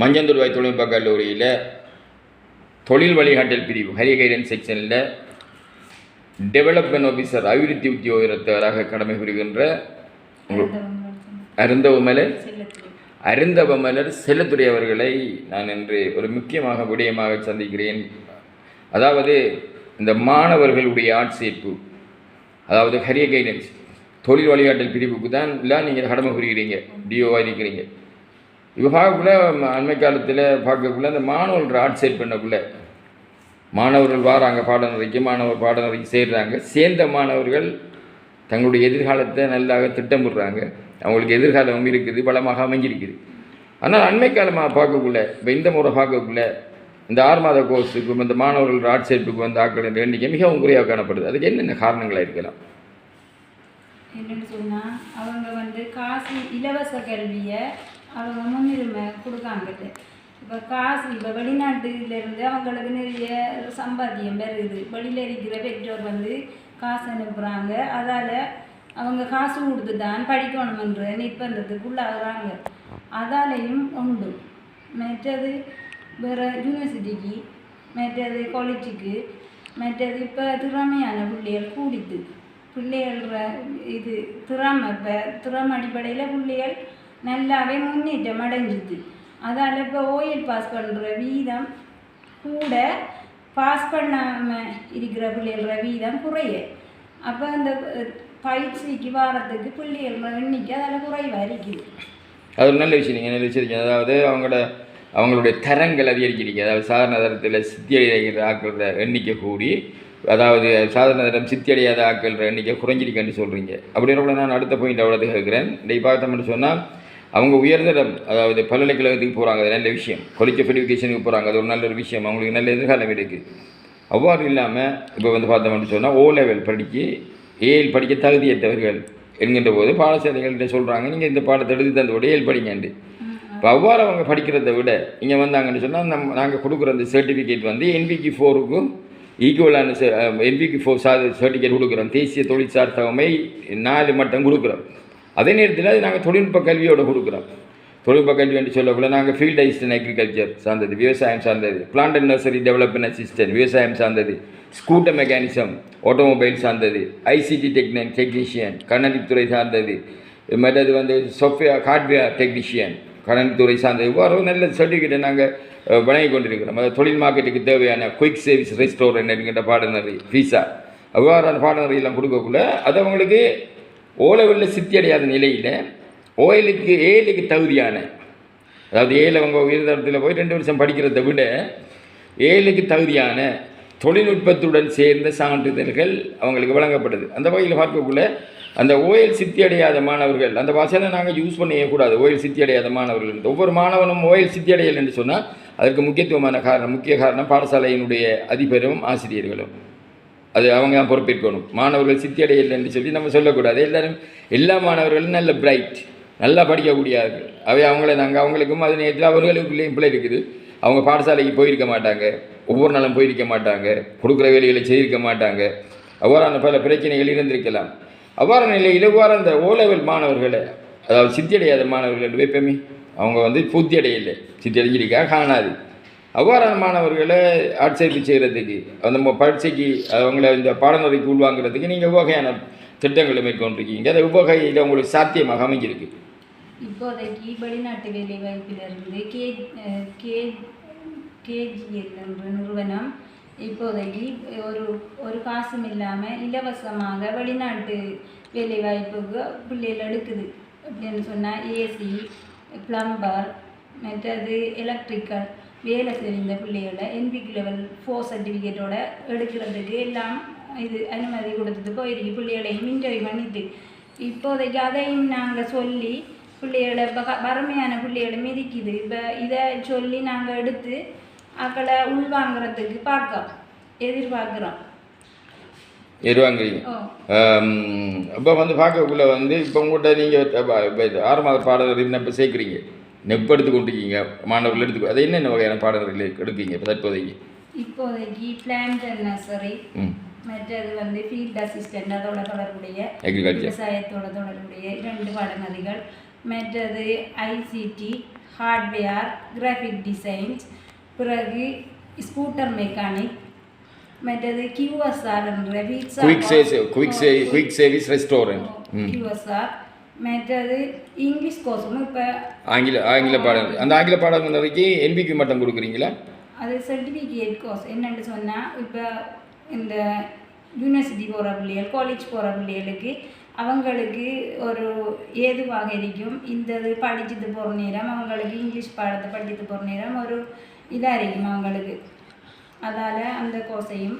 மஞ்சந்துருவாய் தொழில்நுட்ப கல்லூரியில் தொழில் வழிகாட்டல் பிரிவு ஹரிய கைடன்ஸ் செக்ஷனில் டெவலப்மெண்ட் ஆஃபீஸர் அபிவிருத்தி உத்தியோகத்தராக கடமை புரிகின்ற உங்கள் அருந்தவமலர் அருந்தவமலர் செல்லத்துறை அவர்களை நான் இன்று ஒரு முக்கியமாக விடயமாக சந்திக்கிறேன். அதாவது இந்த மாணவர்களுடைய ஆட்சேர்ப்பு அதாவது ஹரிய கைடன்ஸ் தொழில் வழிகாட்டல் பிரிவுக்கு தான் இல்லை நீங்கள் கடமை புரிகிறீங்க டிஓவாக இருக்கிறீங்க. இப்போ அண்மை காலத்தில் பார்க்கக்குள்ளே அந்த மாணவர்கள் ஆட்சேட் பண்ணக்குள்ளே மாணவர்கள் வராங்க பாடநெறிக்கு மாணவர் பாடநெறிக்கு சேர்றாங்க. சேர்ந்த மாணவர்கள் தங்களுடைய எதிர்காலத்தை நல்லாக திட்டமிடுறாங்க. அவங்களுக்கு எதிர்காலம் இருக்குது பலமாக அமைஞ்சிருக்குது. ஆனால் அண்மை காலமாக பார்க்கக்குள்ள இப்போ இந்த முறை பார்க்கக்குள்ள இந்த ஆறு மாத கோர்ஸுக்கு இந்த மாணவர்கள் ஆட்சேர்ப்புக்கு வந்த ஆட்களின் எண்ணிக்கை மிகவும் குறைவாக காணப்படுது. அதுக்கு என்னென்ன காரணங்களாக இருக்கலாம்? என்னன்னு சொன்னால் அவங்க வந்து காசு இலவச கல்வியை அவங்க முன்னுரிமை கொடுக்காங்கல்ல இப்போ காசு இப்போ வெளிநாட்டிலிருந்து அவங்களுக்கு நிறைய சம்பாத்தியம் பெறுது வெளியில் இருக்கிற பெற்றோர் வந்து காசு அனுப்புகிறாங்க அதால் அவங்க காசு கொடுத்து தான் படிக்கணுமென்ற நிர்பந்தத்துக்கு அதாலேயும் அதாலையும் உண்டு. மற்றது வேறு யூனிவர்சிட்டிக்கு மற்றது காலேஜுக்கு மற்றது இப்போ திறமையான பிள்ளைகள் கூடித்து பிள்ளைகள இது திறமை இப்போ திறமை அடிப்படையில் பிள்ளைகள் நல்லாவே முன்னேற்றம் அடைஞ்சிது. அதால் இப்போ ஓயில் பாஸ் பண்ணுற வீதம் கூட பாஸ் பண்ணாமல் இருக்கிற பிள்ளைகள வீதம் குறைய. அப்போ அந்த பயிற்சிக்கு வாரத்துக்கு பிள்ளைகள எண்ணிக்கை அதில் குறைவாக இருக்குது. அது ஒரு நல்ல விஷயம் நீங்கள் நல்ல விஷயம் அதாவது அவங்களோட அவங்களுடைய தரங்கள் அதிகரிக்கிறீங்க. அதாவது சாதாரண தரத்தில் சித்தி அடைகிற ஆக்கிற எண்ணிக்கை கூடி அதாவது சாதாரண தரம் சித்தி அடையாத ஆக்கிற எண்ணிக்கை குறைஞ்சிருக்கேன்னு சொல்கிறீங்க அப்படின்றப்ப நான் அடுத்த பாயிண்ட் அவ்வளோ கேட்குறேன். இன்றைக்கு பார்த்தோம்னு சொன்னால் அவங்க உயர்ந்த அதாவது பல்கலைக்கழகத்துக்கு போகிறாங்க அது நல்ல விஷயம். கொலிச்ச ஃபெடிஃபிகேஷனுக்கு போகிறாங்க அது ஒரு நல்ல ஒரு விஷயம். அவங்களுக்கு நல்ல எதிர்காலம் இருக்குது அவ்வாறு இல்லாமல் இப்போ வந்து பார்த்தோம்னு சொன்னால் ஓ லெவல் படிக்க ஏஎல் படிக்க தகுதியற்றவர்கள் என்கின்ற போது பாடசாலைகள்கிட்ட சொல்கிறாங்க நீங்கள் இந்த பாடத்தை எடுத்து தந்தோட ஏஎல் படிங்கண்டு இப்போ அவ்வாறு அவங்க படிக்கிறதை விட இங்கே வந்தாங்கன்னு சொன்னால் நம்ம நாங்கள் கொடுக்குற அந்த சர்டிஃபிகேட் வந்து என்பிக்கு ஃபோருக்கும் ஈக்குவலான என்பிக்கு ஃபோர் சா சர்டிஃபிகேட் கொடுக்குறோம். தேசிய தொழிற்சார் தகமை நாலு மட்டம் கொடுக்குறோம். அதே நேரத்தில் அது நாங்கள் தொழில்நுட்ப கல்வியோடு கொடுக்குறோம். தொழில்நுட்ப கல்வி என்று சொல்லக்குள்ள நாங்கள் ஃபீல்ட் அசிஸ்டன்ட் அக்ரிகல்ச்சர் சார்ந்தது விவசாயம் சார்ந்தது plant and nursery development assistant விவசாயம் சார்ந்தது ஸ்கூட்டர் மெக்கானிசம் ஆட்டோமொபைல் சார்ந்தது ஐசிடி டெக்னிக் டெக்னீஷியன் கண்ணடித்துறை சார்ந்தது மற்றது வந்து சாஃப்ட்வேர் ஹார்ட்வேர் டெக்னீஷியன் கணனித்துறை சார்ந்தது இவ்வாறு நல்ல சர்டிஃபிகேட்டை நாங்கள் வழங்கி கொண்டிருக்கிறோம். அதாவது தொழில் மார்க்கெட்டுக்கு தேவையான குயிக் சர்வீஸ் ரெஸ்டாரண்ட் என்கின்ற பாடநெறி ஃபீஸா அவ்வாறான பாடநெறியெல்லாம் கொடுக்கக்குள்ள அது அவங்களுக்கு ஓலவில் சித்தி அடையாத நிலையில் ஓயலுக்கு ஏழுக்கு தகுதியான அதாவது ஏழு அவங்க உயர்தரத்தில் போய் ரெண்டு வருஷம் படிக்கிறத விட ஏழுக்கு தகுதியான தொழில்நுட்பத்துடன் சேர்ந்த சான்றிதழ்கள் அவங்களுக்கு வழங்கப்பட்டது. அந்த வகையில் பார்க்கக்குள்ள அந்த ஓயல் சித்தி அடையாத மாணவர்கள் அந்த பாஷையில் நாங்கள் யூஸ் பண்ணக்கூடாது ஓயல் சித்தி அடையாத மாணவர்கள் ஒவ்வொரு மாணவனும் ஓயல் சித்தி அடையல் என்று சொன்னால் அதற்கு முக்கியத்துவமான காரணம் முக்கிய காரணம் பாடசாலையினுடைய அதிபரும் ஆசிரியர்களும். அது அவங்க தான் பொறுப்பேற்கணும் மாணவர்கள் சித்தி என்று சொல்லி நம்ம சொல்லக்கூடாது. எல்லாரும் எல்லா மாணவர்களும் நல்ல பிரைட் நல்லா படிக்கக்கூடியார்கள் அவை அவங்கள நாங்கள் அவங்களுக்கும் அது நேரத்தில் அவர்களுக்குள்ளேயும் பிள்ளை இருக்குது. அவங்க பாடசாலைக்கு போயிருக்க மாட்டாங்க. ஒவ்வொரு நாளும் போயிருக்க மாட்டாங்க. கொடுக்குற வேலைகளை செய்திருக்க மாட்டாங்க. அவ்வாறான பல பிரச்சனைகள் இருந்திருக்கலாம். அவ்வாறான நிலையில் இவ்வாறு அந்த ஓ லெவல் மாணவர்களை அதாவது சித்தியடையாத மாணவர்கள் என்று அவங்க வந்து பூர்த்தி அடையலை சித்தி அடைஞ்சிருக்கா காணாது. அவ்வாறான மாணவர்களை ஆட்சேர்ப்பு செய்கிறதுக்கு அந்த பரீட்சைக்கு அவங்கள இந்த பாடநெறிக்கு உள்வாங்கிறதுக்கு நீங்கள் வகையான திட்டங்களை மேற்கொண்டிருக்கீங்க. அது வகையில் உங்களுக்கு சாத்தியமாக அமைஞ்சிருக்கு. இப்போதைக்கு வெளிநாட்டு வேலை வாய்ப்பிலிருந்து கே கே கேஜிஎல் என்ற நிறுவனம் இப்போதைக்கு ஒரு ஒரு காசும் இல்லாமல் இலவசமாக வெளிநாட்டு வேலை வாய்ப்புக்கு பிள்ளைகள் எடுக்குது. அப்படின்னு சொன்னால் ஏசி ப்ளம்பர் மற்றது எலக்ட்ரிக்கல் வேலை தெரிந்த பிள்ளைகளை என்பிக்கு லெவல் ஃபோர் சர்டிஃபிகேட்டோட எடுக்கிறதுக்கு எல்லாம் இது அனுமதி கொடுத்துட்டு போயிருக்கு. பிள்ளைகளையும் இன்டர்வியூ பண்ணிட்டு இப்போதைக்கு அதையும் நாங்கள் சொல்லி பிள்ளைகளை வறுமையான பிள்ளைகளை மிதிக்குது. இப்போ இதை சொல்லி நாங்கள் எடுத்து அக்களை உள்வாங்கிறதுக்கு பார்க்கோம் எதிர்பார்க்குறோம். எருவாங்கிறீங்க இப்போ வந்து பார்க்கக்குள்ள வந்து இப்போ உங்கள்கிட்ட நீங்கள் ஆறு மாத பாடநெறி இப்போ சேர்க்குறீங்க. நெப் எடுத்து கொண்டிருக்கீங்க மாணவர்கள் எடுத்து அது என்னென்ன வகையான பாடநெறிகள் எடுக்கீங்க இப்போ தற்போதைக்கு? இப்போதைக்கு பிளான்ட் நர்சரி மற்றது வந்து ஃபீல்ட் அசிஸ்டன்ட் அதோட தொடர்புடைய விவசாயத்தோட தொடர்புடைய இரண்டு பாடநெறிகள். மற்றது ஐசிடி ஹார்ட்வேர் கிராஃபிக் டிசைன்ஸ் பிறகு ஸ்கூட்டர் மெக்கானிக் மற்றது கியூஎஸ்ஆர் என்ற குயிக் சேஸ் குயிக் சே குயிக் சர்வீஸ் ரெஸ்டாரண்ட் கியூஎஸ்ஆர் மற்றது இங்கிலீஷ் கோர்ஸும் இப்போ ஆங்கில ஆங்கில பாடம் அந்த ஆங்கில பாடம் வரைக்கும் என்பிக்கு மட்டும் கொடுக்குறீங்களா? அது சர்டிஃபிகேட் கோர்ஸ் என்னென்னு சொன்னால் இப்போ இந்த யூனிவர்சிட்டி போகிற பிள்ளைகள் காலேஜ் போகிற பிள்ளைகளுக்கு அவங்களுக்கு ஒரு ஏதுவாக இருக்கும். இந்த இது படிச்சுட்டு போகிற நேரம் அவங்களுக்கு இங்கிலீஷ் பாடத்தை படிச்சுட்டு போகிற நேரம் ஒரு இதாக இருக்கும் அவங்களுக்கு. அதால் அந்த கோர்ஸையும்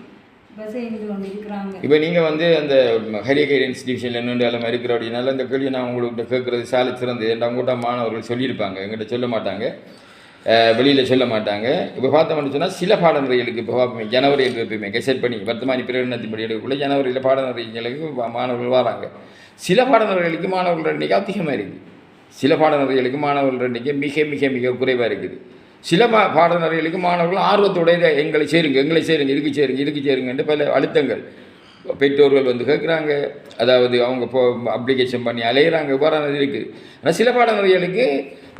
இப்போ நீங்கள் வந்து அந்த ஹரிய கைடன்ஸ் டிவிஷனில் இன்னொன்று இருக்கிற அப்படின்னால இந்த கேள்வி நான் உங்கள்கிட்ட கேட்குறது சாலை சிறந்தது என்ற உங்கள்கிட்ட மாணவர்கள் சொல்லியிருப்பாங்க. எங்கிட்ட சொல்ல மாட்டாங்க. வெளியில் சொல்ல மாட்டாங்க. இப்போ பார்த்தோம்னு சொன்னால் சில பாடநெறிகளுக்கு இப்போ ஜனவரி என்று எப்பயுமே கெசட் பண்ணி வர்த்தமானி பிரகடனத்தின்படி எடுக்கக்குள்ள ஜனவரியில் பாடநெறிகளுக்கு மாணவர்கள் வராங்க. சில பாடநெறிகளுக்கு மாணவர்கள் எண்ணிக்கை அதிகமாக இருக்குது. சில பாடநெறிகளுக்கு மாணவர்கள் எண்ணிக்கை மிக மிக மிக குறைவாக இருக்குது. சில பா பாடநெறிகளுக்கு மாணவர்கள் ஆர்வத்தோட எங்களை சேருங்க எங்களை சேருங்க இதுக்கு சேருங்க இதுக்கு சேருங்கன்ட்டு பல அழுத்தங்கள். பெற்றோர்கள் வந்து கேட்குறாங்க. அதாவது அவங்க போ அப்ளிகேஷன் பண்ணி அலையிறாங்க. இவ்வாறான இருக்குது ஆனால் சில பாடநெறிகளுக்கு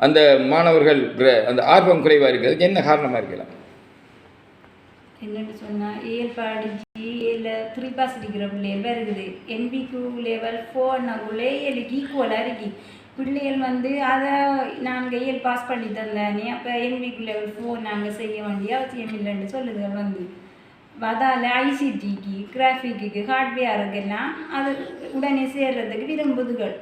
அந்த மாணவர்கள் அந்த ஆர்வம் குறைவாக இருக்குது அதுக்கு என்ன காரணமாக இருக்கலாம்? என்னென்னு சொன்னால் ஏஎல் படிச்சு ஏல த்ரீ பாஸ் இருக்கிற பிள்ளைகள் வருகுது என்பிக்கு லெவல் ஃபோர்னாக்குள்ளே ஏழுக்கு ஈக்குவலாக இருக்குது பிள்ளைகள் வந்து அதை நாங்கள் இயல் பாஸ் பண்ணி தந்தானே அப்போ என்பிக்கு லெவல் ஃபோர் நாங்கள் செய்ய வேண்டிய அவசியம் இல்லைன்னு சொல்லுதுகள் வந்து. அதால் ஐசிடிக்கு கிராஃபிக்கு ஹார்ட்வேருக்கெல்லாம் அது உடனே சேர்றதுக்கு விரும்புதுகள்.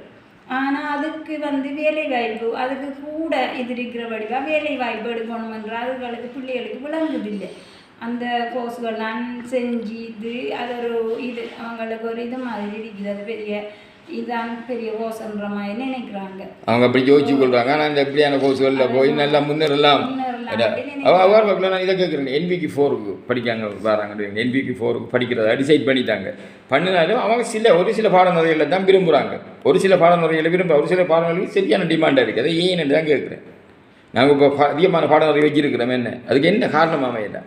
ஆனால் அதுக்கு வந்து வேலை வாய்ப்பு அதுக்கு கூட இது இருக்கிற வடிவாக வேலை வாய்ப்பு எடுக்கணும் அதுகளுக்கு பிள்ளைகளுக்கு விளங்குதில்லை. அந்த கோர்ஸ்கள் நான் செஞ்சு இது அது ஒரு இது அவங்களுக்கு ஒரு இது மாதிரி இருக்குது அது பெரிய இதான் பெரிய கோர்ஸ்ன்ற மாதிரி நினைக்கிறாங்க. அவங்க அப்படி யோசிச்சு கொள்றாங்க. ஆனால் இந்த இப்படியான கோர்ஸ்களில் போய் நல்லா முன்னேறலாம். நான் இதை கேட்குறேன். என்பிக்கு ஃபோருக்கு படிக்காங்க வராங்க என்பிக்கு ஃபோருக்கு படிக்கிறதா டிசைட் பண்ணிட்டாங்க. பண்ணினாலும் அவங்க சில ஒரு சில பாடநெறிகளில் தான் விரும்புகிறாங்க ஒரு சில பாடநெறிகளை விரும்ப ஒரு சில பாடநெறிகளுக்கு சரியான டிமாண்டாக இருக்குது அதை ஏன்னு தான் கேட்குறேன். நாங்கள் இப்போ அதிகமான பாடநெறி வச்சிருக்கிறோம் என்ன? அதுக்கு என்ன காரணம் அமையல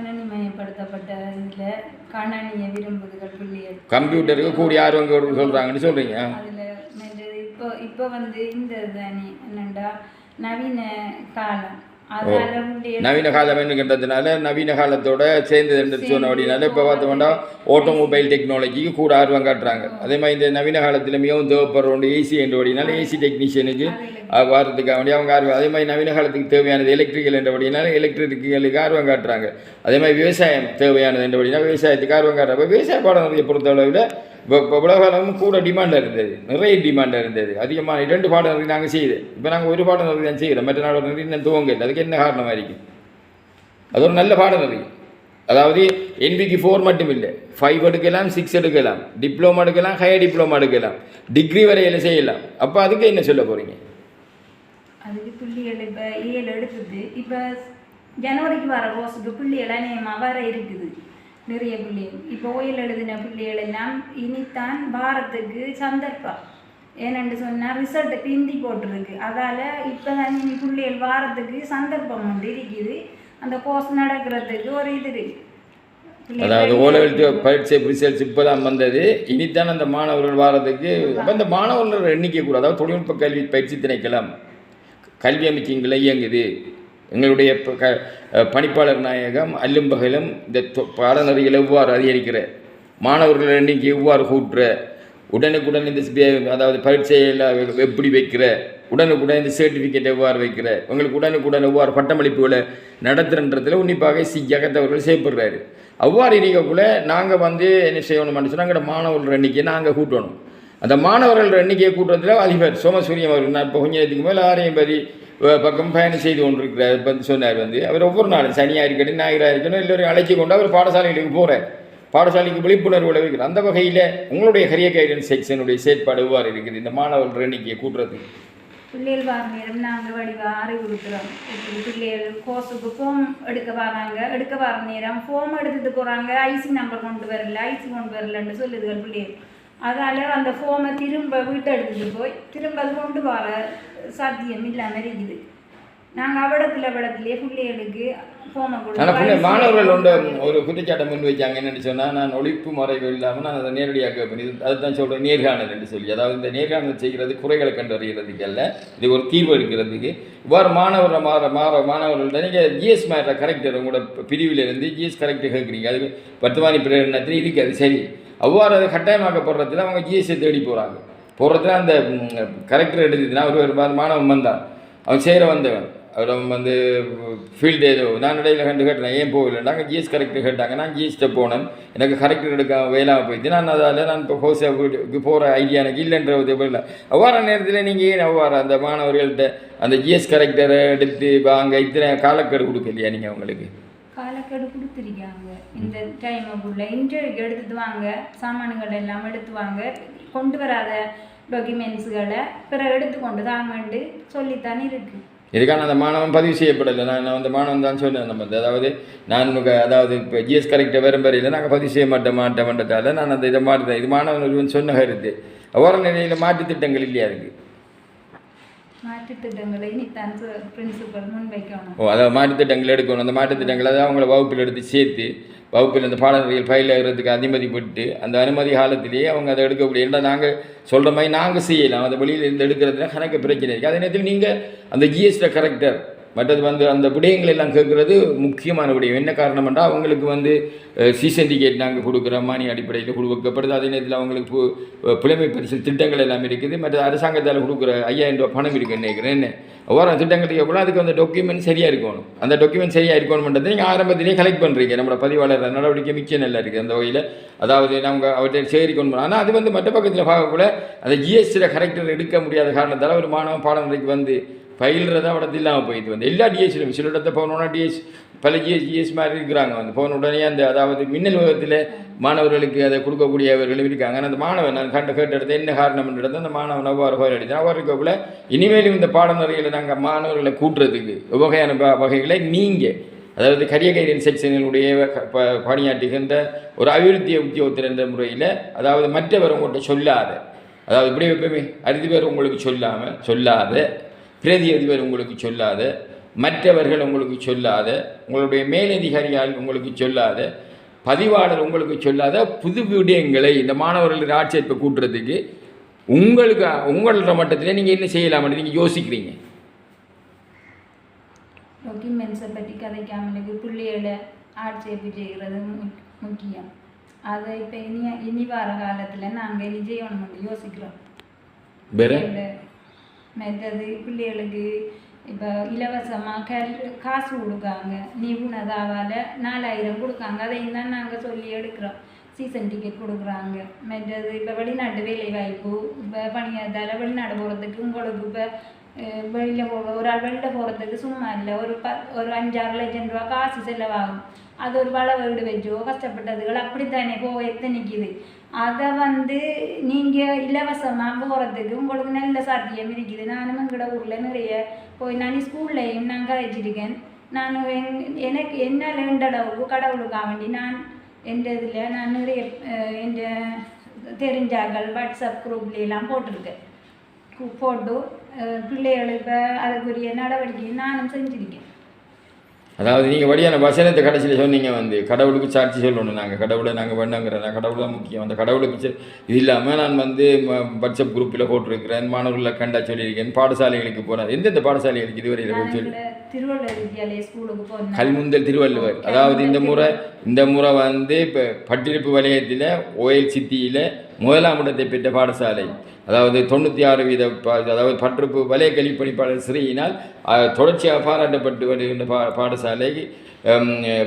கணனி மயப்படுத்தப்பட்ட இதில் கணனியை விரும்புதுகள் பிள்ளைகள் கம்ப்யூட்டருக்கு கூடி ஆர்வம் சொல்கிறாங்கன்னு சொல்கிறீங்க அதில் இப்போ இப்போ வந்து இந்த தானே என்னண்டா? நவீன காலம். நவீன காலம் என்னன்றதுனால நவீன காலத்தோட சேர்ந்து என்று சொன்ன அப்படின்னால இப்போ பார்த்தோம்னா ஆட்டோமொபைல் டெக்னாலஜிக்கு கூட ஆர்வம் காட்டுறாங்க. அதே மாதிரி இந்த நவீன காலத்தில் மிகவும் தேவைப்படுற ஒன்று ஏசி என்று அப்படின்னால ஏசி டெக்னீஷியனுக்கு வாரத்துக்காக வேண்டிய அவங்க ஆர்வம். அதே மாதிரி நவீன காலத்துக்கு தேவையானது எலக்ட்ரிக்கல் என்ற அப்படின்னால எலக்ட்ரிக்கலுக்கு ஆர்வம் காட்டுறாங்க. அதே மாதிரி விவசாயம் தேவையானது என்ற அப்படின்னா விவசாயத்துக்கு ஆர்வம் காட்டுறாங்க. இப்போ விவசாய பாடநெறியை பொறுத்தளவில் இப்போ இப்போ உலகளவும் கூட டிமாண்டாக இருந்தது. நிறைய டிமாண்டாக இருந்தது. அதிகமான இரண்டு பாடநெறி நாங்கள் செய்யுது இப்போ நாங்கள் ஒரு பாடநெறி தான் செய்கிறோம் மற்ற நாடு இன்னும் துவங்க இல்லை. அதுக்கு என்ன காரணமாக இருக்கும் அது ஒரு நல்ல பாடநெறி அதாவது என்பிக்கு ஃபோர் மட்டும் இல்லை. ஃபைவ் எடுக்கலாம் சிக்ஸ் எடுக்கலாம். டிப்ளமோ எடுக்கலாம் ஹையர் டிப்ளமோ எடுக்கலாம். டிகிரி வரையில் செய்யலாம். அப்போ அதுக்கு என்ன சொல்ல போகிறீங்க அதுக்கு புள்ளிகள் இப்போ ஏழு எடுத்தது. இப்போ ஜனவரிக்கு வர கோர்ஸுக்கு பிள்ளைகள் அநேகமாக வர இருக்குது. நிறைய பிள்ளைகள் இப்போ ஓயில் எழுதின பிள்ளைகள் எல்லாம் இனித்தான் பாரத்துக்கு சந்தர்ப்பம். ஏனென்று சொன்னால் ரிசல்ட் பிந்தி போட்டிருக்கு. அதால் இப்போ தான் இனி பிள்ளைகள் வாரத்துக்கு சந்தர்ப்பம் ஒன்று இருக்குது. அந்த கோர்ஸ் நடக்கிறதுக்கு ஒரு இது இருக்கு. பிள்ளைகள் அதாவது ஓ லெவல் பரீட்சை ரிசல்ட்ஸ் இப்போ தான் வந்தது. இனித்தான் அந்த மாணவர்கள் வாரத்துக்கு அந்த மாணவர்கள் எண்ணிக்கை கூட அதாவது தொழில்நுட்ப கல்வி பயிற்சி திணைக்களம். கல்வி அமைச்சிங்களை இயங்குது. எங்களுடைய க பணிப்பாளர் நாயகம் அல்லும் பகலும் இந்த தொ- எவ்வாறு அதிகரிக்கிற மாணவர்கள் எண்ணிக்கை எவ்வாறு கூட்டுற உடனுக்குடன் இந்த அதாவது பரீட்சையில் எப்படி வைக்கிற உடனுக்குடன் இந்த சர்டிஃபிகேட் எவ்வாறு வைக்கிற உங்களுக்கு உடனுக்குடன் எவ்வாறு பட்டமளிப்புகளை நடத்துறன்றதுல உன்னிப்பாக சி ஜெகத் அவர்கள் செய்யப்படுறாரு அவ்வாறு இருக்கக்குள்ள நாங்கள் வந்து என்ன செய்யணும்னு சொன்னால் எங்களோட மாணவர்கள் எண்ணிக்கையை நாங்கள் கூட்டணும். அந்த மாணவர்கள் எண்ணிக்கையை கூட்டுறதுல அதிபர் சோமசூரியம் அவர்கள் நான் இப்போ கொஞ்சம் நேரத்துக்கு மேலே ஆரையும் பதி பக்கம் பயணம் செய்து கொண்டிருக்கிறார். இப்போ சொன்னார் வந்து அவர் ஒவ்வொரு நாளும் சனியாக இருக்கட்டும் ஞாயிறாக இருக்கணும் எல்லோரும் அழைச்சி கொண்டு அவர் பாடசாலைகளுக்கு போகிறார் பாடசாலைக்கு விழிப்புணர்வு விளைவிக்கிற அந்த வகையில் உங்களுடைய கரியர் கைடன்ஸ் செக்ஷனுடைய செயற்பாடு எவ்வாறு இருக்குது? இந்த மாணவர்கள் எண்ணிக்கையை கூட்டுறதுக்கு. பிள்ளைகள் வர நாங்கள் வடிவா அறிவுறுத்துறோம். இப்படி பிள்ளைகள் கோர்ஸுக்கு ஃபோம் எடுக்க வராங்க. எடுக்க வர நேரம் ஃபோம் எடுத்துட்டு போகிறாங்க ஐசி நம்பர் கொண்டு வரல ஐசி கொண்டு வரலன்னு சொல்லுதுகள் பிள்ளைகள். அதால் அந்த ஃபோமை திரும்ப வீட்டை எடுத்துட்டு போய் திரும்ப அது கொண்டு வர சாத்தியம் இல்லாமல் இருக்குது. நாங்கள் அவடத்தில் அவடத்துலேயே பிள்ளைகளுக்கு ஃபோனை கொடுத்து மாணவர்கள் ஒன்று ஒரு குற்றச்சாட்டை முன் வைச்சாங்க என்னன்னு சொன்னால் நான் ஒழிப்பு முறைவு இல்லாமல் நான் அதை நேரடியாக கேட்பேன். இது அதுதான் சொல்கிறேன் நேர்காணல் என்று சொல்லி. அதாவது இந்த நேர்காணல் செய்கிறது குறைகளை கண்டறிகிறதுக்கு அல்ல. இது ஒரு தீர்வு எடுக்கிறதுக்கு. இவ்வாறு மாணவர்கள் மாற மாற மாணவர்கள்ட்ட நீங்கள் ஜிஎஸ் மேட்ட கரெக்டர் உங்களோட பிரிவில் இருந்து ஜிஎஸ் கரெக்டர் கேட்குறீங்க. அது வர்த்தமானி பிரேரணத்தில் இருக்காது சரி. அவ்வாறு அதை கட்டாயமாக்கப்படுறதுல அவங்க ஜிஎஸ்ஐ தேடி போகிறாங்க போகிறதுல அந்த கரெக்டர் எடுத்துனா ஒரு மாணவன் வந்தான். அவன் சேர வந்தவன். அவன் வந்து ஃபீல்டு ஏதோ நான் இடையில கண்டு கேட்டேன் ஏன் போகல நாங்கள் ஜிஎஸ் கரெக்டர் கேட்டாங்க. நான் ஜிஎஸ்ட்டை போனேன். எனக்கு கரெக்டர் எடுக்க வேலாமல் போயிடுச்சு. நான் அதால் நான் இப்போ ஹோசா வீட்டுக்கு போகிற ஐடியா எனக்கு இல்லைன்ற ஒரு இல்லை. அவ்வாறு நேரத்தில் நீங்கள் ஏன் அவ்வாறு அந்த மாணவர்கள்ட்ட அந்த ஜிஎஸ் கரெக்டரை எடுத்து வாங்க இத்தனை காலக்கெடு கொடுக்கலையா நீங்கள் அவங்களுக்கு? காலக்கெடு கொடுத்துருக்காங்க இந்த டைமுக்குள்ள இன்டர்வியூக்கு எடுத்துட்டு வாங்க சாமான்கள் எல்லாம் எடுத்து வாங்க கொண்டு வராத டாக்குமெண்ட்ஸுகளை பிற எடுத்துக்கொண்டு தாங்கன்ட்டு சொல்லித்தானே இருக்கு. இதுக்கான அந்த மாணவன் பதிவு செய்யப்படலை. நான் நான் அந்த மாணவன் தான் சொன்னேன். நம்ம அதாவது நான் உங்க- அதாவது இப்போ ஜிஎஸ் கரெக்டாக வரும்பறையில் நாங்கள் பதிவு செய்ய மாட்டோம் மாட்டோம்ன்றதால நான் அந்த இதை மாட்டுதான் இது மாணவன் ஒருவன் சொன்ன கருத்து. ஓர நிலையில் மாற்று திட்டங்கள் இல்லையா இருக்குது பிரின்சிபல் முன்வைக்கணும். ஓ அதை மாற்றுத்திட்டங்கள் எடுக்கணும். அந்த மாற்றுத் திட்டங்களை தான் அவங்கள வகுப்பில் எடுத்து சேர்த்து வகுப்பில் அந்த பாடநெறிகள் ஃபைல் ஆகிறதுக்கு அனுமதி பெற்று அந்த அனுமதி காலத்திலேயே அவங்க அதை எடுக்கக்கூடிய இல்லை நாங்கள் சொல்கிற மாதிரி நாங்கள் செய்யலாம். அதை வெளியில் இருந்து எடுக்கிறதுல கணக்கு பிரச்சனை இருக்குது அதே நேரத்தில் நீங்கள் அந்த ஜிஎஸ்டியில் கரெக்டர் மற்றது வந்து அந்த விடயங்கள் எல்லாம் கேட்குறது முக்கியமான விடயம். என்ன காரணம் என்றால் அவங்களுக்கு வந்து சீசன் டிக்கெட் நாங்கள் கொடுக்குற மானிய அடிப்படையில் கொடுக்கப்படுது. அதே நேரத்தில் அவங்களுக்கு பு- புலமை பரிசு திட்டங்கள் எல்லாம் இருக்குது. மற்ற அரசாங்கத்தால் கொடுக்குற ஐயாயிரம் ரூபா பணம் இருக்குன்னு நினைக்கிறேன்? என்ன? திட்டங்கள் திட்டங்களுக்கு எவ்வளோ அதுக்கு அந்த டாக்குமெண்ட் சரியாக இருக்கணும். அந்த டாக்குமெண்ட் சரியாக இருக்கணும்ன்றது நீங்கள் ஆரம்பத்திலேயே கலெக்ட் பண்ணுறீங்க நம்மளோட பதிவாளர் நடவடிக்கை மிச்சம் நல்லா இருக்குது அந்த வகையில். அதாவது நம்ம அவற்றை சேகரிக்கணும். ஆனால் அது வந்து மற்ற பக்கத்தில் பார்க்கக்குள்ள அந்த ஜிஎஸ்டியில் கரெக்டர் எடுக்க முடியாத காரணத்தால் ஒரு மாணவன் பாடநெறிக்கு வந்து பயில்றத அவடத்து இல்லாமல் போயிட்டு வந்து. எல்லா டிஎஸ்சிலும் சில இடத்த போனோன்னா டிஎஸ் பல ஜிஎஸ் ஜிஎஸ் மாதிரி இருக்கிறாங்க வந்து. போன உடனே அந்த அதாவது மின்னல் வேகத்தில் மாணவர்களுக்கு அதை கொடுக்கக்கூடியவர்களும் இருக்காங்க. ஆனால் அந்த மாணவன் நான் கண்ட கேட்ட இடத்த என்ன காரணம் இடத்த அந்த மாணவன் அவ்வாறு போய் அடித்தான் அவ்வாறு இருக்கக்குள்ள இனிமேலும் இந்த பாடநெறிகளை நாங்கள் மாணவர்களை கூட்டுறதுக்கு வகையான வகைகளை நீங்கள் அதாவது கரியகைரியன் செக்ஷனினுடைய ப- பணியாற்றுகின்ற ஒரு அபிவிருத்தி உத்தியோகத்தர் என்ற முறையில் அதாவது மற்றவர் உங்கள்கிட்ட சொல்லாத அதாவது இப்படி எப்பவுமே பேர் உங்களுக்கு சொல்லாமல் சொல்லாத பிரதி அதிபர் உங்களுக்கு சொல்லாத மற்றவர்கள் உங்களுக்கு சொல்லாத உங்களுடைய மேலதிகாரியால் உங்களுக்கு சொல்லாத பதிவாளர் உங்களுக்கு சொல்லாத புது விடயங்களை இந்த மாணவர்கள் ஆட்சேர்ப்பை கூட்டுறதுக்கு உங்களுக்கு உங்களோட மட்டத்தில் நீங்கள் என்ன செய்யலாம்னு நீங்கள் யோசிக்கிறீங்க? டாக்குமெண்ட்ஸை பற்றி கதைக்காமலுக்கு பிள்ளைகளை ஆட்சேர்ப்பு செய்கிறது முக்கியம். அதை இப்போ இனி இனி வர காலத்தில் நாங்கள் இனி செய்யணும்னு யோசிக்கிறோம். வேற? மற்றது பிள்ளைகளுக்கு இப்போ இலவசமாக கல் காசு கொடுக்காங்க. நிபுணதாவால் நாலாயிரம் கொடுக்காங்க. அதையும் தான் நாங்கள் சொல்லி எடுக்கிறோம். சீசன் டிக்கெட் கொடுக்குறாங்க. மற்றது இப்போ வெளிநாட்டு வேலைவாய்ப்பு இப்போ பணியாதால் வெளிநாடு போகிறதுக்கு உங்களுக்கு இப்போ வெளியில் போக ஒரு ஆள் வெளியில் போகிறதுக்கு சும்மா இல்லை ஒரு ப ஒரு அஞ்சாறு லட்சம் ரூபா காசு செலவாகும் அது ஒரு வள வீடு வச்சோ கஷ்டப்பட்டதுகள் அப்படி தானே போக எத்தனைக்குது அதை வந்து நீங்கள் இலவசமாக போகிறதுக்கு உங்களுக்கு நல்ல சாத்தியம் இருக்குது நானும் எங்கட ஊரில் நிறைய போய் நான் ஸ்கூல்லையும் நான் கழிச்சிருக்கேன் நான் எங்- எனக்கு என்னால் எந்த அளவுக்கு கடவுளுக்காக வேண்டி நான் எந்த இதில் நான் நிறைய அஹ், எந்த தெரிஞ்சாக்கள் வாட்ஸ்அப் குரூப்லாம் போட்டிருக்கேன் போட்டு அதுக்குரிய நானும் செஞ்சிருக்கேன். அதாவது நீங்கள் வழியான வசனத்தை கடைசியில் சொன்னீங்க வந்து கடவுளுக்கு சாட்சி சொல்லணும் நாங்கள் கடவுளை நாங்கள் பண்ணங்கிறேன் கடவுள் தான் முக்கியம். அந்த கடவுளுக்கு இது இல்லாமல் நான் வந்து வாட்ஸ்அப் குரூப்பில் போட்டிருக்கிறேன் மாணவர்களை கண்டா சொல்லியிருக்கேன் பாடசாலைகளுக்கு போகிறேன் எந்தெந்த பாடசாலைகளுக்கு இதுவரையில் போய் சொல்லி கல்முந்தல் திருவள்ளுவர். அதாவது இந்த முறை இந்த முறை வந்து இப்போ பட்டிருப்பு வலயத்தில் ஓயல் சித்தியில் முதலாம் இடத்தை பெற்ற பாடசாலை. அதாவது தொண்ணூற்றி ஆறு வீத அதாவது பட்டிருப்பு வலய கல்வி பணிப்பாளர் ஸ்ரீயினால் அஹ், தொடர்ச்சியாக பாராட்டப்பட்டு வருகின்ற பா பாடசாலை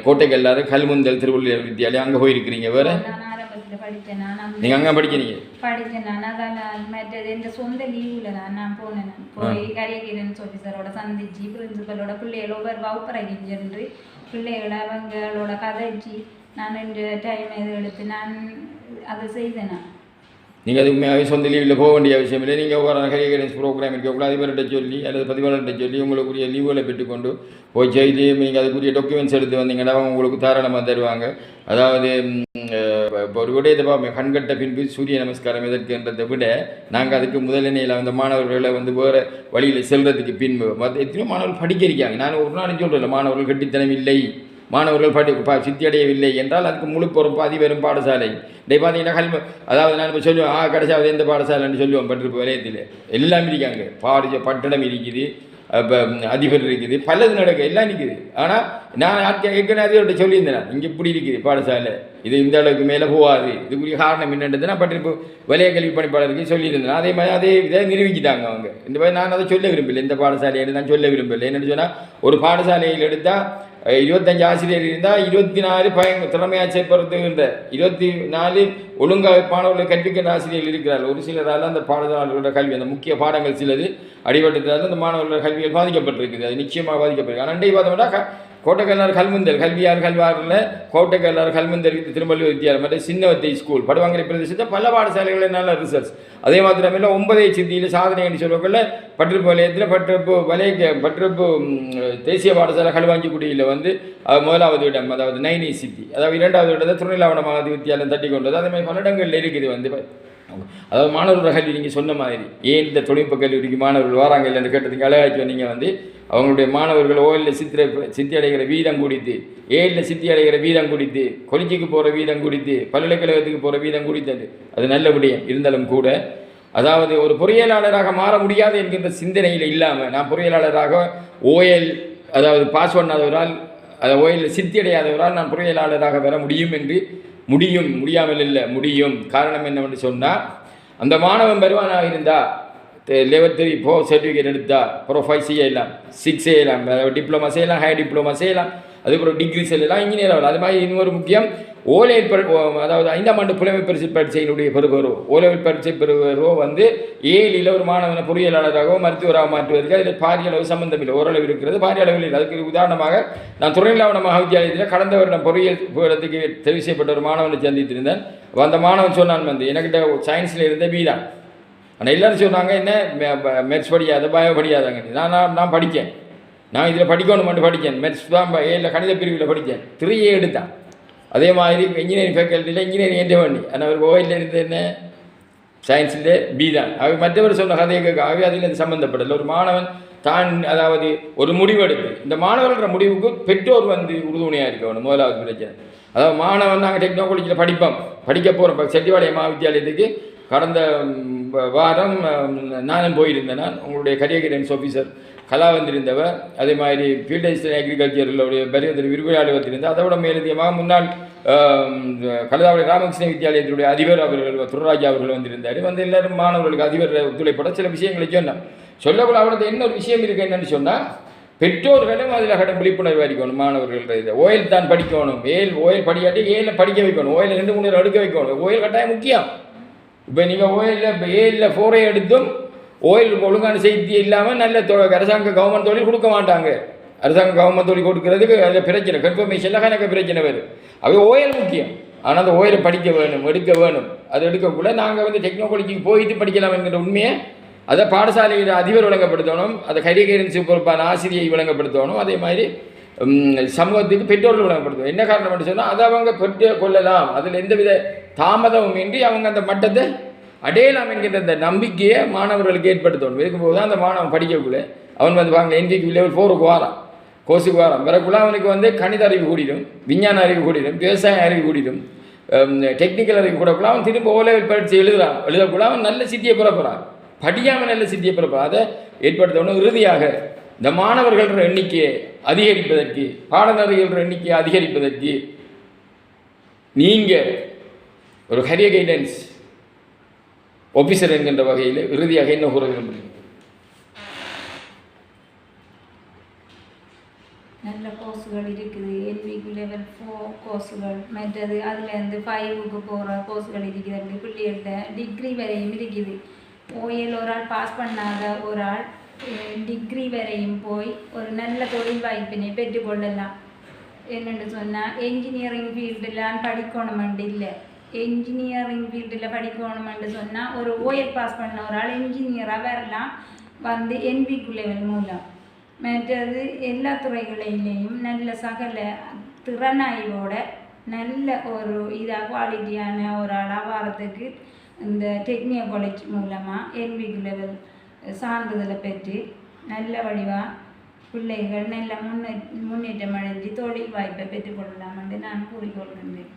கோட்டைக்கல்லாறு கல்முந்தல் திருவள்ளுவர் வித்யாலயம் அங்கே போயிருக்கிறீங்க வேறு? நீங்கள் அங்கே படிக்கிறீங்க? படித்தேன் நான் அதான் மற்றது சொந்த லீவில் தான் நான் போனேன். போய் கரியகிரன்ஸ் ஆஃபீஸரோட சந்திச்சு பிரின்சிபலோட பிள்ளைகள வகுப்பறைக்கு சென்று பிள்ளைகளை அவங்களோட கதைச்சு நான் ரெண்டு டைம் இது எடுத்து நான் அதை செய்தேன் நான். நீங்கள் அது உண்மையாகவே சொந்த லீவில் போக வேண்டிய அவசியம் இல்லை. நீங்கள் ஒரு கரியகரன்ஸ் ப்ரோக்ராம் இருக்கக்குள்ள அதிபர்கிட்ட சொல்லி அல்லது பதிவாளர்கிட்ட சொல்லி உங்களுக்குரிய லீவுகளை பெற்றுக்கொண்டு போய் செய்து நீங்கள் அதுக்குரிய டாக்குமெண்ட்ஸ் எடுத்து வந்தீங்கன்னா அவங்க உங்களுக்கு தாராளமாக தருவாங்க. அதாவது ஒரு விடயத்தை பார்ப்போம் கண்கட்ட பின்பு சூரிய நமஸ்காரம் எதற்குன்றதை விட நாங்கள் அதுக்கு முதலினையில் அந்த மாணவர்களை வந்து வேறு வழியில் செல்றதுக்கு பின்பு மற்ற எத்தனையோ மாணவர்கள் படிக்க இருக்காங்க. நான் ஒரு நாள் சொல்கிறேன் மாணவர்கள் கட்டித்தனம் இல்லை. மாணவர்கள் படி ப சித்தியடையவில்லை என்றால் அதுக்கு முழு பொறுப்பு அதிபெரும் பாடசாலை. இதை பார்த்தீங்கன்னா கல்வி அதாவது நான் சொல்லுவோம் ஆ கடைசியாவது எந்த பாடசாலைன்னு சொல்லுவோம் பட்டிருப்பு வலயத்தில். எல்லாம் இருக்காங்க. பாடி பட்டணம் இருக்குது இப்போ அதிபர் இருக்குது பலது நடக்கும் எல்லாம் இருக்குது. ஆனால் நான் ஆட்கள் ஏற்கனவே அதிபர்கிட்ட சொல்லியிருந்தேன் இங்கே இப்படி இருக்குது பாடசாலை. இது இந்த அளவுக்கு மேலே போகாது. இதுக்குரிய காரணம் என்னன்றது நான் பட்டிருப்பு வலைய கல்வி பணிப்பாளருக்கு சொல்லியிருந்தேன். அதே மாதிரி அதே இதை நிரூபிக்கிட்டாங்க அவங்க. இந்த மாதிரி நான் அதை சொல்ல விரும்பலை இந்த பாடசாலையை நான் சொல்ல விரும்பலை என்னென்னு சொன்னால் ஒரு பாடசாலையில் எடுத்தால் இருபத்தஞ்சு ஆசிரியர் இருந்தால் இருபத்தி நாலு பயன் திறமையாக செய்யப்படுத்துகின்ற இருபத்தி நாலு ஒழுங்காக மாணவர்களை கற்பிக்கின்ற ஆசிரியர்கள் இருக்கிறார்கள். ஒரு சிலரால் அந்த பாடசாலைகளோட கல்வி அந்த முக்கிய பாடங்கள் சிலது அடிபட்டதால் அந்த மாணவர்களோட கல்விகள் பாதிக்கப்பட்டிருக்குது அது நிச்சயமாக பாதிக்கப்பட்டிருக்கு ஆனால் அண்டை பார்த்தோம்னா கோட்டைக்கல்லார் கல்முந்தல் கல்வியார் கல்வாரில் கோட்டைக்கல்லார் கல்முந்தல் திருமல்லூர் வித்தியாலயம் மற்ற சின்னவத்தை ஸ்கூல் படுவாங்கரை பிரதேசத்தில் பல பாடசாலைகளில் நல்ல ரிசல்ட்ஸ் அதே மாத்திரமில்ல ஒன்பதை சித்தியில் சாதனை என்று சொல்லக்குள்ள பட்டிருப்பு வலயத்தில் பட்டிருப்பு வலய பட்டிருப்பு தேசிய பாடசாலை கல்வாஞ்சிக்குடியில் வந்து முதலாவது இடம் அதாவது நைனி சித்தி அதாவது இரண்டாவது இடத்தை துணைலாவண மகாதி வித்தியாலயம் தட்டி கொண்டது. அதே மாதிரி பல இடங்களில் இருக்குது வந்து. அதாவது மாணவர்கள் கல்வி நீங்கள் சொன்ன மாதிரி ஏன் இந்த தொழில்நுட்ப கல்லூரிக்கு மாணவர்கள் வராங்க இல்லைன்னு கேட்டதுக்கு அழகாச்சு சொன்னீங்க வந்து அவங்களுடைய மாணவர்கள் ஓயில் சித்திரை சித்தி அடைகிற வீதம் குடித்து ஏழில் சித்தி அடைகிற வீதம் குடித்து கொலிச்சிக்கு போகிற வீதம் குடித்து பல்கலைக்கழகத்துக்கு போகிற வீதம் குடித்தது அது நல்ல விடயம். இருந்தாலும் கூட அதாவது ஒரு பொறியியலாளராக மாற முடியாது என்கின்ற சிந்தனையில் இல்லாமல் நான் பொறியியலாளராக ஓஎல் அதாவது பாஸ் பண்ணாதவரால் அதை ஓயில் சித்தி அடையாதவரால் நான் பொறியியலாளராக வர முடியும் என்று முடியும் முடியாமல் இல்லை முடியும். காரணம் என்னவென்று சொன்னால் அந்த மாணவன் வருவானாக இருந்தால் லெவல் த்ரீ ஃபோர் சர்டிஃபிகேட் எடுத்தால் அப்புறம் ஃபைவ் செய்யலாம் சிக்ஸ் செய்யலாம் டிப்ளமா செய்யலாம் ஹை டிப்ளமா செய்யலாம் அதுக்கப்புறம் டிகிரி செல்லலாம் இன்ஜினியர் ஆகலாம் அது மாதிரி இன்னொரு முக்கியம் ஓலையில் அதாவது ஐந்தாம் ஆண்டு புலமை பரிசு பரீட்சையினுடைய பெறுவரோ ஓலையில் பரீட்சை பெறுவரோ வந்து ஏழில் ஒரு மாணவனை பொறியியலாளராகவோ மருத்துவராக மாற்றுவதற்கு அதில் பாரிய அளவு சம்பந்தம் இல்லை. ஓரளவு இருக்கிறது பாரிய அளவில் இல்லை. அதுக்கு உதாரணமாக நான் துறைநிலாவண மகாவித்தியாலயத்தில் கடந்த வருடம் பொறியியல் இடத்துக்கு தெரிவு செய்யப்பட்ட ஒரு மாணவனை சந்தித்திருந்தேன் அந்த மாணவன் சொன்னான் வந்து எனக்கிட்ட சயின்ஸில் இருந்த பி தான். ஆனால் எல்லோரும் சொன்னாங்க என்ன மெட்ஸ் படிக்காத பயோ படிக்காதாங்க நான் நான் நான் படித்தேன். நான் இதில் படிக்கணும் மட்டும் படித்தேன். மெட்ஸ் தான் ஏழில் கணித பிரிவில் படித்தேன். த்ரீ எடுத்தான். அதே மாதிரி இன்ஜினியரிங் ஃபேக்கல்ட்டியில் இன்ஜினியரிங் என்ட பண்ணி ஆனால் அவர் கோவையில் இருந்து என்ன? சயின்ஸில் பி தான். அவர் மற்றவர் சொன்ன கதையை கேட்க ஆகவே அதில் அது சம்மந்தப்படலை ஒரு மாணவன் தான் அதாவது ஒரு முடிவு இந்த மாணவர்கள முடிவுக்கு பெற்றோர் வந்து உறுதுணையாக இருக்கணும் முதலாவது பிரச்சனை. அதாவது மாணவன் நாங்கள் டெக்னாலஜியில் படிப்போம். படிக்க போகிறோம் செட்டிவாளையம் மகாவித்தியாலயத்துக்கு கடந்த வ- வாரம் நானும் போயிருந்தேன் நான் உங்களுடைய கரியர் கைடன்ஸ் ஆஃபீஸர் கலா வந்திருந்தவர். அதே மாதிரி ஃபீல்ட் அசிஸ்டன்ட் அக்ரிகல்ச்சருடைய பரியத்தில் விரிவுரையாளர் வந்திருந்தார். அதை விட மேலதிகமாக முன்னாள் கலதாவளி ராமகிருஷ்ண வித்யாலயத்தினுடைய அதிபர் அவர்கள் துரராஜா அவர்கள் வந்திருந்தார். வந்து எல்லாரும் மாணவர்களுக்கு அதிபர் ஒத்துழைப்பட சில விஷயங்களை சொன்னார். சொல்லக்கூட அவரது என்ன ஒரு விஷயம் இருக்குது என்னன்னு சொன்னால் பெற்றோர்களும் அதில் கடன் விழிப்புணர்வு அறிக்கணும் மாணவர்கள் இதை. ஓயில் தான் படிக்கணும். ஏல் ஓயில் படிக்காட்டி ஏழில் படிக்க வைக்கணும். ஓயில் ரெண்டு மூணு எடுக்க வைக்கணும். ஓயில் கட்டாயம் முக்கியம். இப்போ நீங்கள் ஓயிலில் இப்போ ஏழில் ஃபோரை எடுத்தும் ஓயில் ஒழுங்கான செய்தி இல்லாமல் நல்ல தொ அரசாங்க கவர்மெண்ட் தொழில் கொடுக்க மாட்டாங்க. அரசாங்க கவர்மெண்ட் தொழில் கொடுக்கறதுக்கு அதில் பிரச்சனை கன்ஃபர்மேஷனில் எனக்கு பிரச்சனை வரும். அவை ஓயல் முக்கியம். ஆனால் அந்த ஓயிலை படிக்க வேணும் எடுக்க வேணும். அது எடுக்கக்குள்ள நாங்கள் வந்து டெக்னாலஜிக்கு போயிட்டு படிக்கலாம் என்கிற உண்மையை அதை பாடசாலையில் அதிபர் விளங்கப்படுத்தணும் அதை கரியகைடன்ஸு பொறுப்பான ஆசிரியை விளங்கப்படுத்தணும் அதே மாதிரி சமூகத்துக்கு பெற்றோர்கள் விளங்கப்படுத்தணும் என்ன காரணம் சொன்னால் அதை அவங்க பெற்று கொள்ளலாம். அதில் எந்தவித தாமதமும் இன்றி அவங்க அந்த மட்டத்தை அடையலாம் என்கிற அந்த நம்பிக்கையை மாணவர்களுக்கு ஏற்படுத்தணும். இருக்கும்போது தான் அந்த மாணவன் படிக்கக்குள்ள அவன் வந்து வாங்க என்டிக்கு லெவல் ஃபோருக்கு வாரான். கோர்ஸுக்கு வாரான். பிறகுள்ள அவனுக்கு வந்து கணித அறிவு கூடிடும் விஞ்ஞான அறிவு கூடிடும் விவசாய அறிவு கூடிடும். டெக்னிக்கல் அறிவு கூடக்குள்ள அவன் திரும்ப ஓ லெவல் எழுதுறான். எழுதக்குள்ள அவன் நல்ல சித்தியை பிறப்புறான் படியாமல் நல்ல சித்தியை பிறப்பான் அதை ஏற்படுத்தணும் இறுதியாக. இந்த மாணவர்கள்ன்ற எண்ணிக்கையை அதிகரிப்பதற்கு பாடநெறிகள எண்ணிக்கையை அதிகரிப்பதற்கு நீங்கள் ஒரு ஹரிய கைடன்ஸ் ஆஃபீஸர் என்கின்ற வகையில் இறுதியாக என்ன கூற விரும்புகிறீங்க நல்ல கோர்ஸுகள் இருக்குது. எல்விக்கு லெவல் ஃபோர் கோர்ஸுகள் மற்றது அதுலேருந்து ஃபைவுக்கு போகிற கோர்ஸுகள் இருக்குது. பிள்ளைகள்கிட்ட டிகிரி வரையும் இருக்குது. ஓஎல் ஒரு ஆள் பாஸ் பண்ணாத ஒரு ஆள் டிகிரி வரையும் போய் ஒரு நல்ல தொழில் வாய்ப்பினை பெற்றுக்கொள்ளலாம் என்னென்னு சொன்னால் என்ஜினியரிங் ஃபீல்டெலாம் படிக்கணுமெண்டு இல்லை என்ஜினியரிங் ஃபீல்டில் படிக்கணுமெண்டு சொன்னால் ஒரு ஓயர் பாஸ் பண்ண ஒரு ஆள் என்ஜினியராக வரலாம் வந்து என்பிக்கு லெவல் மூலம் மற்றது எல்லா துறைகளிலேயும் நல்ல சகல திறனாய்வோட நல்ல ஒரு இதாக குவாலிட்டியான ஒரு ஆளாக வாரத்துக்கு இந்த டெக்னியல் காலேஜ் மூலமாக என்பிக்கு லெவல் சான்றிதழை பெற்று நல்ல வழிவாக பிள்ளைகள் நல்ல முன்னே முன்னேற்றம் அடைஞ்சு தொழில் வாய்ப்பை பெற்றுக்கொள்ளலாம் என்று நான் கூறிக்கொள்கின்றேன்.